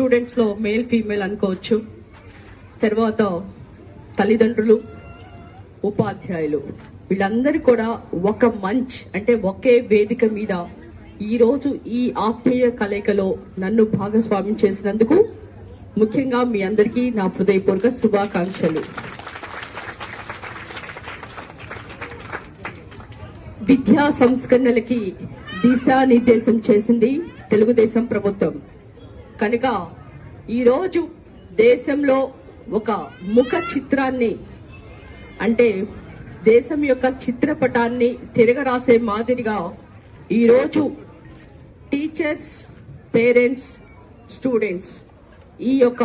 స్టూడెంట్స్లో male female అనుకోవచ్చు. తర్వాత తల్లిదండ్రులు ఉపాధ్యాయులు. వీళ్ళందరూ కూడా ఒక మంచ్ అంటే ఒకే వేదిక మీద ఈరోజు ఈ ఆత్మీయ కలయికలో నన్ను భాగస్వామ్యం చేసినందుకు ముఖ్యంగా మీ అందరికీ నా హృదయపూర్వక శుభాకాంక్షలు. విద్యా సంస్కరణలకి దిశానిర్దేశం చేసింది తెలుగుదేశం ప్రభుత్వం. కనుక ఈరోజు దేశంలో ఒక ముఖ చిత్రాన్ని అంటే దేశం యొక్క చిత్రపటాన్ని తిరగరాసే మాదిరిగా ఈరోజు టీచర్స్ పేరెంట్స్ స్టూడెంట్స్ ఈ యొక్క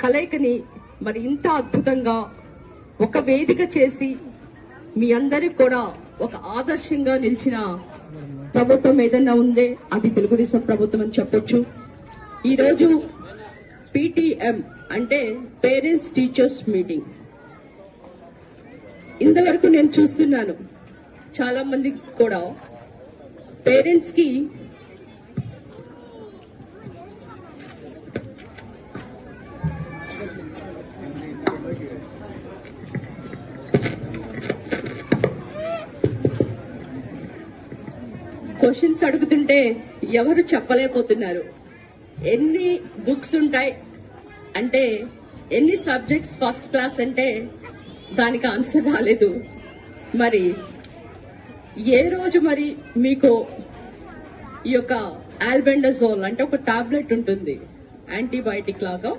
కలయికని మరి ఇంత అద్భుతంగా ఒక వేదిక చేసి మీ అందరికి కూడా ఒక ఆదర్శంగా నిలిచిన ప్రభుత్వం ఏదైనా ఉందే అది తెలుగుదేశం ప్రభుత్వం అని చెప్పొచ్చు. ఈరోజు పీటీఎం అంటే పేరెంట్స్ టీచర్స్ మీటింగ్. ఇంతవరకు నేను చూస్తున్నాను. చాలా మంది కూడా పేరెంట్స్కి క్వశ్చన్స్ అడుగుతుంటే ఎవరు చెప్పలేకపోతున్నారు. ఎన్ని బుక్స్ ఉంటాయి? అంటే ఎన్ని సబ్జెక్ట్స్ ఫస్ట్ క్లాస్ అంటే దానికి ఆన్సర్ రాలేదు. మరి ఏ రోజు మరి మీకు ఈ యొక్క ఆల్బెండజోల్ అంటే ఒక టాబ్లెట్ ఉంటుంది యాంటీబయాటిక్ లాగా.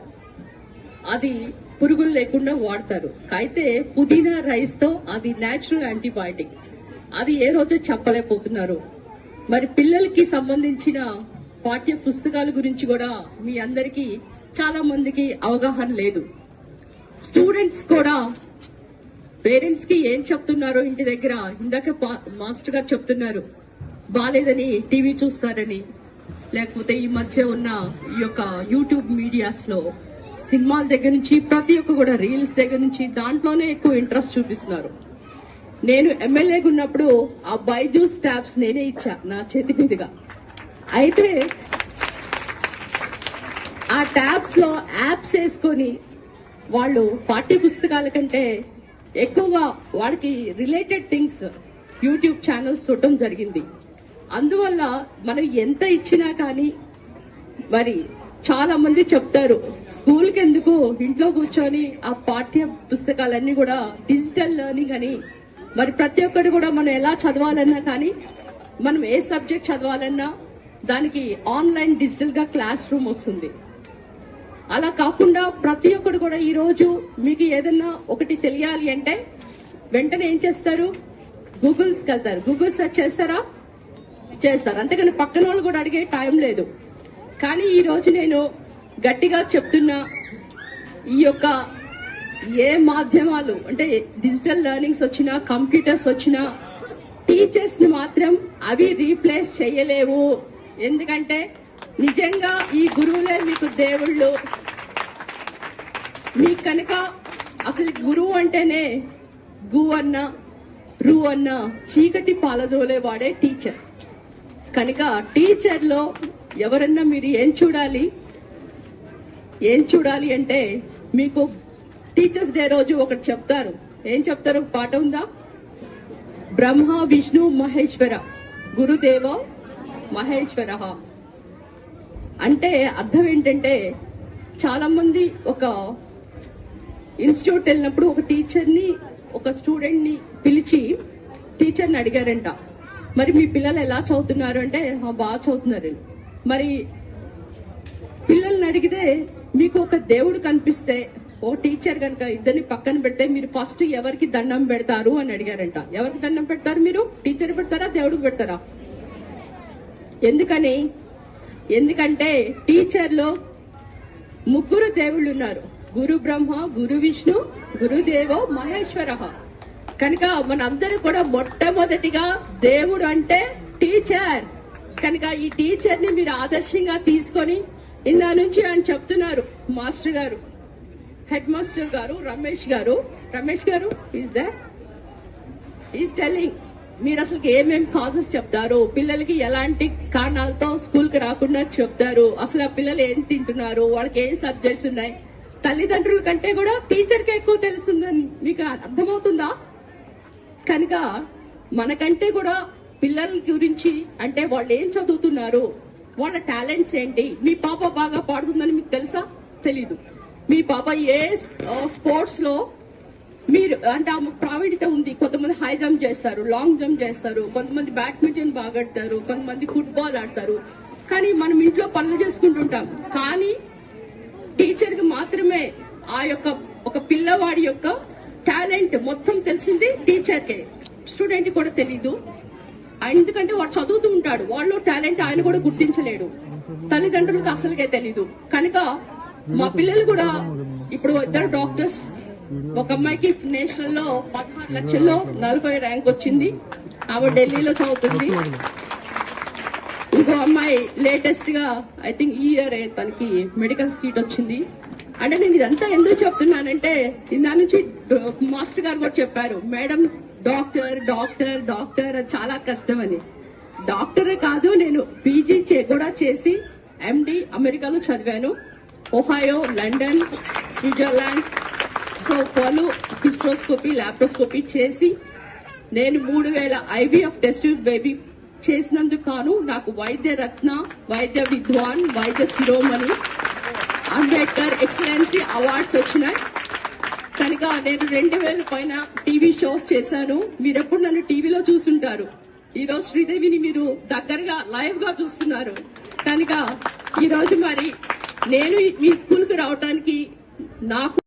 అది పురుగులు లేకుండా వాడతారు. అయితే పుదీనా రైస్తో అది నేచురల్ యాంటీబయాటిక్. అది ఏ రోజు చెప్పలేకపోతున్నారు. మరి పిల్లలకి సంబంధించిన పాఠ్య పుస్తకాల గురించి కూడా మీ అందరికీ చాలా మందికి అవగాహన లేదు. స్టూడెంట్స్ కూడా పేరెంట్స్కి ఏం చెప్తున్నారో ఇంటి దగ్గర ఇందాక పా- మాస్టర్ గారు చెప్తున్నారు. బాలేదని టీవీ చూస్తారని లేకపోతే ఈ మధ్య ఉన్న ఈ యొక్క యూట్యూబ్ మీడియాస్లో సినిమాల దగ్గర నుంచి ప్రతి ఒక్క కూడా రీల్స్ దగ్గర నుంచి దాంట్లోనే ఎక్కువ ఇంట్రెస్ట్ చూపిస్తున్నారు. నేను ఎమ్మెల్యేగా ఉన్నప్పుడు ఆ బైజూస్ ట్యాబ్స్ నేనే ఇచ్చా నా చేతి మీదుగా. అయితే ఆ ట్యాబ్స్లో యాప్స్ వేసుకొని వాళ్ళు పాఠ్య పుస్తకాల కంటే ఎక్కువగా వాళ్ళకి రిలేటెడ్ థింగ్స్ యూట్యూబ్ ఛానల్స్ చూడటం జరిగింది. అందువల్ల మనం ఎంత ఇచ్చినా కానీ మరి చాలా మంది చెప్తారు స్కూల్కి ఎందుకు ఇంట్లో కూర్చొని ఆ పాఠ్య పుస్తకాలన్నీ కూడా డిజిటల్ లెర్నింగ్ అని? మరి ప్రతి ఒక్కటి కూడా మనం ఎలా చదవాలన్నా కానీ మనం ఏ సబ్జెక్ట్ చదవాలన్నా దానికి ఆన్లైన్ డిజిటల్గా క్లాస్ రూమ్ వస్తుంది. అలా కాకుండా ప్రతి ఒక్కరు కూడా ఈ రోజు మీకు ఏదన్నా ఒకటి తెలియాలి అంటే వెంటనే ఏం చేస్తారు? గూగుల్స్ వెళ్తారు. గూగుల్ సెర్చ్ చేస్తారా? చేస్తారు. అంతేకాని పక్కన వాళ్ళు కూడా అడిగే టైం లేదు. కానీ ఈరోజు నేను గట్టిగా చెప్తున్నా ఈ యొక్క ఏ మాధ్యమాలు అంటే డిజిటల్ లెర్నింగ్స్ వచ్చినా కంప్యూటర్స్ వచ్చినా టీచర్స్ని మాత్రం అవి రీప్లేస్ చేయలేవు. ఎందుకంటే నిజంగా ఈ గురువులే మీకు దేవుళ్ళు. మీకు కనుక అసలు గురువు అంటేనే గు అన్న రు అన్న చీకటి పాలదోలే వాడే టీచర్. కనుక టీచర్లో ఎవరన్నా మీరు ఏం చూడాలి? ఏం చూడాలి అంటే మీకు టీచర్స్ డే రోజు ఒకటి చెప్తారు. ఏం చెప్తారు? పాట ఉందా? బ్రహ్మ విష్ణు మహేశ్వర గురుదేవ మహేశ్వర. అంటే అర్థం ఏంటంటే చాలా మంది ఒక ఇన్స్టిట్యూట్ వెళ్ళినప్పుడు ఒక టీచర్ని ఒక స్టూడెంట్ని పిలిచి టీచర్ని అడిగారంట. మరి మీ పిల్లలు ఎలా చదువుతున్నారు అంటే బాగా చదువుతున్నారు. మరి పిల్లల్ని అడిగితే మీకు ఒక దేవుడు కనిపిస్తే ఓ టీచర్ కనుక ఇద్దరిని పక్కన పెడితే మీరు ఫస్ట్ ఎవరికి దండం పెడతారు? అని అడిగారంట. ఎవరికి దండం పెడతారు మీరు? టీచర్ పెడతారా? దేవుడికి పెడతారా? ఎందుకని? ఎందుకంటే టీచర్లో ముగ్గురు దేవుళ్ళు ఉన్నారు గురు బ్రహ్మ గురు విష్ణు గురుదేవో మహేశ్వర. కనుక మనందరూ కూడా మొట్టమొదటిగా దేవుడు అంటే టీచర్. కనుక ఈ టీచర్ని మీరు ఆదర్శంగా తీసుకొని ఇందా నుంచి ఆయన చెప్తున్నారు మాస్టర్ గారు. హెడ్ మాస్టర్ గారు రమేష్ గారు. రమేష్ గారు ఈజ్ ద ఈజ్ టెల్లింగ్ మీరు అసలు ఏమేమి కాజెస్ చెప్తారు? పిల్లలకి ఎలాంటి కారణాలతో స్కూల్కి రాకుండా చెప్తారు? అసలు ఆ పిల్లలు ఏం తింటున్నారు? వాళ్ళకి ఏం సబ్జెక్ట్స్ ఉన్నాయి? తల్లిదండ్రుల కంటే కూడా టీచర్కి ఎక్కువ తెలుస్తుందని మీకు అర్థమవుతుందా? కనుక మనకంటే కూడా పిల్లల గురించి అంటే వాళ్ళు ఏం చదువుతున్నారు? వాళ్ళ టాలెంట్స్ ఏంటి? మీ పాప బాగా పాడుతుందని మీకు తెలుసా? తెలీదు. మీ పాప ఏ స్పోర్ట్స్లో మీరు అంటే ఆమె ప్రావీణ్యత ఉంది. కొంతమంది హై జంప్ చేస్తారు లాంగ్ జంప్ చేస్తారు కొంతమంది బ్యాడ్మింటన్ బాగా ఆడతారు కొంతమంది ఫుట్బాల్ ఆడతారు. కానీ మనం ఇంట్లో పనులు చేసుకుంటుంటాం కానీ టీచర్కి మాత్రమే ఆ యొక్క ఒక పిల్లవాడి యొక్క టాలెంట్ మొత్తం తెలిసింది టీచర్కే స్టూడెంట్ కూడా తెలీదు. ఎందుకంటే వాడు చదువుతూ ఉంటాడు. వాళ్ళు టాలెంట్ ఆయన కూడా గుర్తించలేడు. తల్లిదండ్రులకు అసలుకే తెలీదు. కనుక మా పిల్లలు కూడా ఇప్పుడు ఇద్దరు డాక్టర్స్ ఒక అమ్మాయికి నేషనల్లో పదహారు లక్షల్లో నలభై ర్యాంక్ వచ్చింది. ఆమె ఢిల్లీలో చదువుతుంది. ఇంకో అమ్మాయి లేటెస్ట్గా ఐ థింక్ ఈ ఇయర్ తనకి మెడికల్ సీట్ వచ్చింది. అంటే నేను ఇదంతా ఎందుకు చెప్తున్నానంటే ఇందా నుంచి మాస్టర్ గారు కూడా చెప్పారు మేడం డాక్టర్ డాక్టర్ డాక్టర్ చాలా కష్టం అని డాక్టర్ కాదు నేను పీజీ చే- కూడా చేసి ఎండి అమెరికాలో చదివాను. Ohio London Switzerland so hysteroscopy laparoscopy చేసి నేను మూడు వేల ఐవీఎఫ్ టెస్ట్ బేబీ చేసినందుకు గాను నాకు వైద్య రత్న వైద్య విద్వాన్ వైద్య శిరోమణి అంబేద్కర్ ఎక్సలెన్సీ అవార్డ్స్ వచ్చినాయి. కనుక నేను రెండు వేల పైన టీవీ షోస్ చేశాను. మీరెప్పుడు నన్ను టీవీలో చూసుంటారు. ఈరోజు శ్రీదేవిని మీరు దగ్గరగా లైవ్గా చూస్తున్నారు. కనుక ఈరోజు మరి నేను మీ స్కూల్కి రావటానికి రావడానికి నాకు